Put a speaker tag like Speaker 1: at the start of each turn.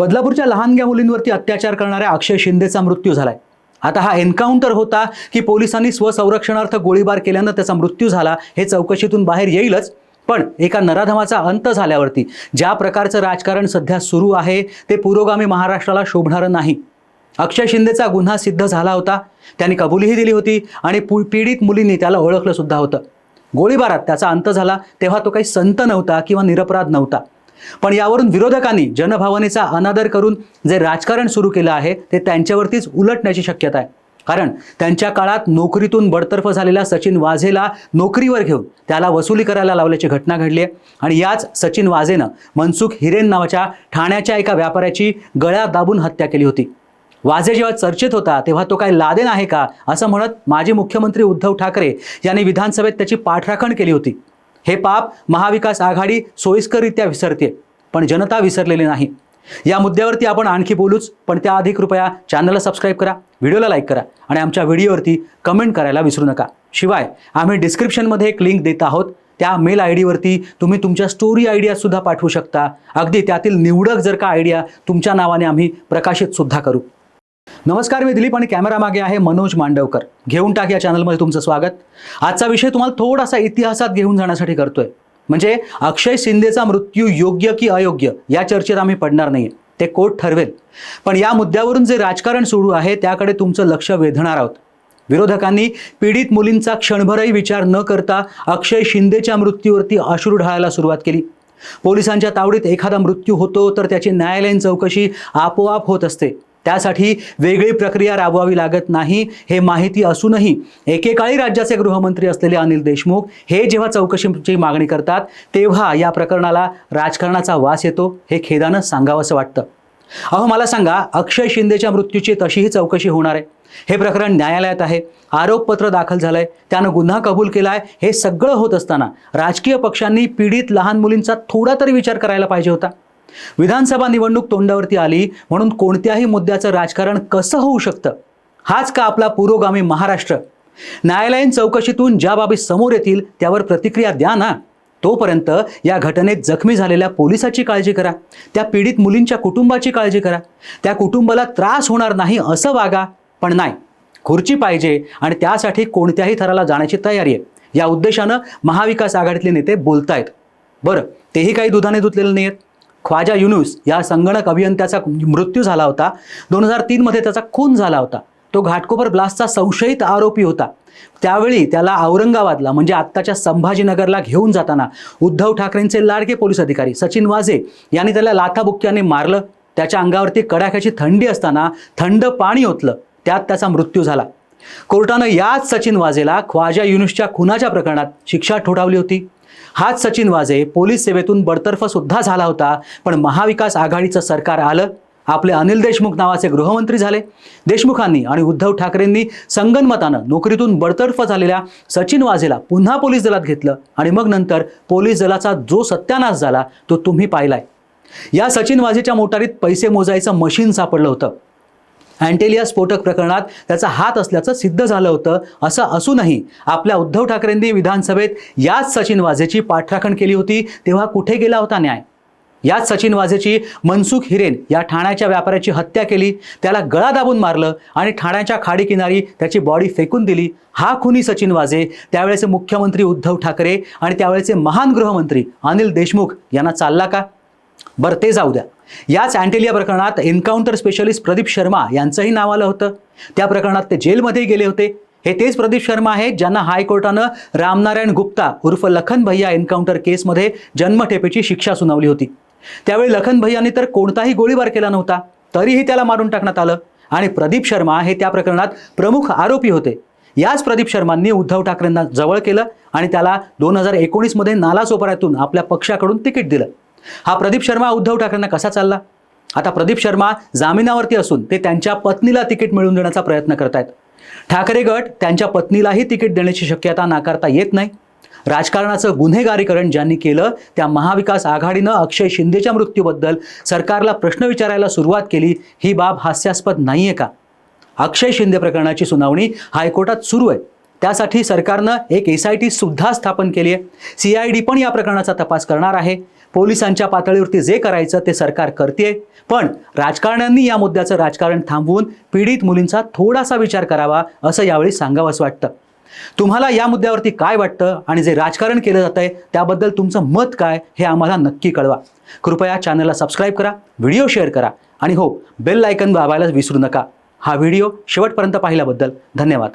Speaker 1: बदलापूरच्या लहानग्या मुलींवरती अत्याचार करणाऱ्या अक्षय शिंदेचा मृत्यू झालाय. आता हा एन्काउंटर होता की पोलिसांनी स्वसंरक्षणार्थ गोळीबार केल्यानं त्याचा मृत्यू झाला हे चौकशीतून बाहेर येईलच पण एका नराधमाचा अंत झाल्यावरती ज्या प्रकारचं राजकारण सध्या सुरू आहे ते पुरोगामी महाराष्ट्राला शोभणारं नाही. अक्षय शिंदेचा गुन्हा सिद्ध झाला होता त्याने कबुलीही दिली होती आणि पु- पीडित मुलींनी त्याला ओळखलं सुद्धा होतं. गोळीबारात त्याचा अंत झाला तेव्हा तो काही संत नव्हता किंवा निरपराध नव्हता. पण यावरून विरोधकांनी जनभावनेचा अनादर करून जे राजकारण सुरू केलं आहे ते त्यांच्यावरतीच उलटण्याची शक्यता आहे. कारण त्यांच्या काळात नोकरीतून बडतर्फ झालेला सचिन वाझेला नोकरीवर घेऊन त्याला वसुली करायला लावल्याची घटना घडली आहे. आणि याच सचिन वाझेनं मनसुख हिरेन नावाच्या ठाण्याच्या एका व्यापाऱ्याची गळ्या दाबून हत्या केली होती. वाझे जेव्हा चर्चेत होता तेव्हा तो काय लादेन आहे का असं म्हणत माजी मुख्यमंत्री उद्धव ठाकरे यांनी विधानसभेत त्याची पाठराखण केली होती. हे पाप महाविकास आघाडी सोयीस्कररित्या विसरते पण जनता विसरलेली नाही. या मुद्द्यावरती आपण आणखी बोलूच पण त्याआधी कृपया चॅनलला सबस्क्राईब करा व्हिडिओला लाईक करा आणि आमच्या व्हिडिओवरती कमेंट करायला विसरू नका. शिवाय आम्ही डिस्क्रिप्शनमध्ये एक लिंक देत आहोत त्या मेल आय डीवरती तुम्ही तुमच्या स्टोरी आयडियासुद्धा पाठवू शकता. अगदी त्यातील निवडक जर का आयडिया तुमच्या नावाने आम्ही प्रकाशितसुद्धा करू. नमस्कार मी दिलीप आणि कॅमेरा मागे आहे मनोज मांडवकर. घेऊन टाक या चॅनलमध्ये तुमचं स्वागत. आजचा विषय तुम्हाला थोडासा इतिहासात घेऊन जाण्यासाठी करतोय. म्हणजे अक्षय शिंदेचा मृत्यू योग्य की अयोग्य या चर्चेत आम्ही पडणार नाही ते कोर्ट ठरवेल. पण या मुद्द्यावरून जे राजकारण सुरू आहे त्याकडे तुमचं लक्ष वेधणार आहोत. विरोधकांनी पीडित मुलींचा क्षणभरही विचार न करता अक्षय शिंदेच्या मृत्यूवरती अश्रू ढाळायला सुरुवात केली. पोलिसांच्या तावडीत एखादा मृत्यू होतो तर त्याची न्यायालयीन चौकशी आपोआप होत असते. त्यासाठी वेगळी प्रक्रिया राबवावी लागत नाही हे माहिती असूनही एकेकाळी राज्याचे गृहमंत्री असलेले अनिल देशमुख हे जेव्हा चौकशीची मागणी करतात तेव्हा या प्रकरणाला राजकारणाचा वास येतो हे खेदानं सांगावंसं वाटतं. अहो मला सांगा अक्षय शिंदेच्या मृत्यूची तशीही चौकशी होणार आहे? हे प्रकरण न्यायालयात आहे आरोपपत्र दाखल झालंय त्यानं गुन्हा कबूल केलाय हे सगळं होत असताना राजकीय पक्षांनी पीडित लहान मुलींचा थोडा तरी विचार करायला पाहिजे होता. विधानसभा निवडणूक तोंडावरती आली म्हणून कोणत्याही मुद्द्याचं राजकारण कसं होऊ शकतं? हाच का आपला पुरोगामी महाराष्ट्र? न्यायालयीन चौकशीतून ज्या बाबी समोर येतील त्यावर प्रतिक्रिया द्या ना. तोपर्यंत या घटनेत जखमी झालेल्या पोलिसाची काळजी करा. त्या पीडित मुलींच्या कुटुंबाची काळजी करा. त्या कुटुंबाला त्रास होणार नाही असं वागा पण नाही. खुर्ची पाहिजे आणि त्यासाठी कोणत्याही थराला जाण्याची तयारी आहे. या उद्देशानं महाविकास आघाडीतले नेते बोलतायत. बरं तेही काही दुधाने धुतलेलं नाही आहेत ख्वाजा युनुस या संगणक अभियंत्याचा मृत्यू झाला होता. दोन हजार तीनमध्ये त्याचा खून झाला होता. तो घाटकोपर ब्लास्टचा संशयित आरोपी होता. त्यावेळी त्याला औरंगाबादला म्हणजे आत्ताच्या संभाजीनगरला घेऊन जाताना उद्धव ठाकरेंचे लाडके पोलीस अधिकारी सचिन वाझे यांनी त्याला लाथाबुक्क्याने मारलं. त्याच्या अंगावरती कडाक्याची थंडी असताना थंड पाणी ओतलं. त्यात त्याचा मृत्यू झाला. कोर्टानं याच सचिन वाझेला ख्वाजा युनुसच्या खुनाच्या प्रकरणात शिक्षा ठोठावली होती. हाच सचिन वाजे पोलीस सेवेतून बडतर्फ सुद्धा झाला होता पण महाविकास आघाडीचं सरकार आलं. आपले अनिल देशमुख नावाचे गृहमंत्री झाले. देशमुखांनी आणि उद्धव ठाकरेंनी संगनमतानं नोकरीतून बडतर्फ झालेल्या सचिन वाझेला पुन्हा पोलीस दलात घेतलं आणि मग नंतर पोलीस दलाचा जो सत्यानाश झाला तो तुम्ही पाहिलाय. या सचिन वाझेच्या मोटारीत पैसे मोजायचं मशीन सापडलं होतं. अँटेलिया स्फोटक प्रकरणात त्याचा हात असल्याचं सिद्ध झालं होतं. असं असूनही आपल्या उद्धव ठाकरेंनी विधानसभेत याच सचिन वाझेची पाठराखण केली होती तेव्हा कुठे गेला होता न्याय? याच सचिन वाझेची मनसुख हिरेन या ठाण्याच्या व्यापाऱ्याची हत्या केली त्याला गळा दाबून मारलं आणि ठाण्याच्या खाडीकिनारी त्याची बॉडी फेकून दिली. हा खुनी सचिन वाझे त्यावेळेचे मुख्यमंत्री उद्धव ठाकरे आणि त्यावेळेचे महान गृहमंत्री अनिल देशमुख यांना चालला का? बरं ते जाऊ द्या. याच अँटेलिया प्रकरणात एन्काउंटर स्पेशलिस्ट प्रदीप शर्मा यांचंही नाव आलं होतं. त्या प्रकरणात ते जेलमध्ये गेले होते. हे तेच प्रदीप शर्मा आहेत ज्यांना हायकोर्टानं रामनारायण गुप्ता उर्फ लखन भैया एन्काउंटर केसमध्ये जन्मठेपेची शिक्षा सुनावली होती. त्यावेळी लखन भैयाने तर कोणताही गोळीबार केला नव्हता तरीही त्याला मारून टाकण्यात आलं आणि प्रदीप शर्मा हे त्या प्रकरणात प्रमुख आरोपी होते. याच प्रदीप शर्मांनी उद्धव ठाकरेंना जवळ केलं आणि त्याला दोन हजार एकोणीसमध्ये नालासोपाऱ्यातून आपल्या पक्षाकडून तिकीट दिलं. हा प्रदीप शर्मा उद्धव ठाकरेंना कसा चालला? आता प्रदीप शर्मा जामिनावरती असून ते त्यांच्या पत्नीला तिकीट मिळवून देण्याचा प्रयत्न करत आहेत ठाकरे गट त्यांच्या पत्नीलाही तिकीट देण्याची शक्यता नाकारता येत नाही. राजकारणाचं गुन्हेगारीकरण ज्यांनी केलं त्या महाविकास आघाडीनं अक्षय शिंदेच्या मृत्यूबद्दल सरकारला प्रश्न विचारायला सुरुवात केली ही बाब हास्यास्पद नाहीये का? अक्षय शिंदे प्रकरणाची सुनावणी हायकोर्टात सुरू आहे. त्यासाठी सरकारनं एक एस आय टी सुद्धा स्थापन केली आहे. सी आय डी पण या प्रकरणाचा तपास करणार आहे. पोलिसांच्या पातळीवरती जे करायचं ते सरकार करते पण राजकारण्यांनी या मुद्द्याचं राजकारण थांबवून पीडित मुलींचा थोडासा विचार करावा असं यावेळी सांगावंसं वाटतं. तुम्हाला या मुद्द्यावरती काय वाटतं आणि जे राजकारण केलं जात आहे त्याबद्दल तुमचं मत काय हे आम्हाला नक्की कळवा. कृपया चॅनलला सबस्क्राईब करा व्हिडिओ शेअर करा आणि हो बेल आयकन दाबायला विसरू नका. हा व्हिडिओ शेवटपर्यंत पाहिल्याबद्दल धन्यवाद.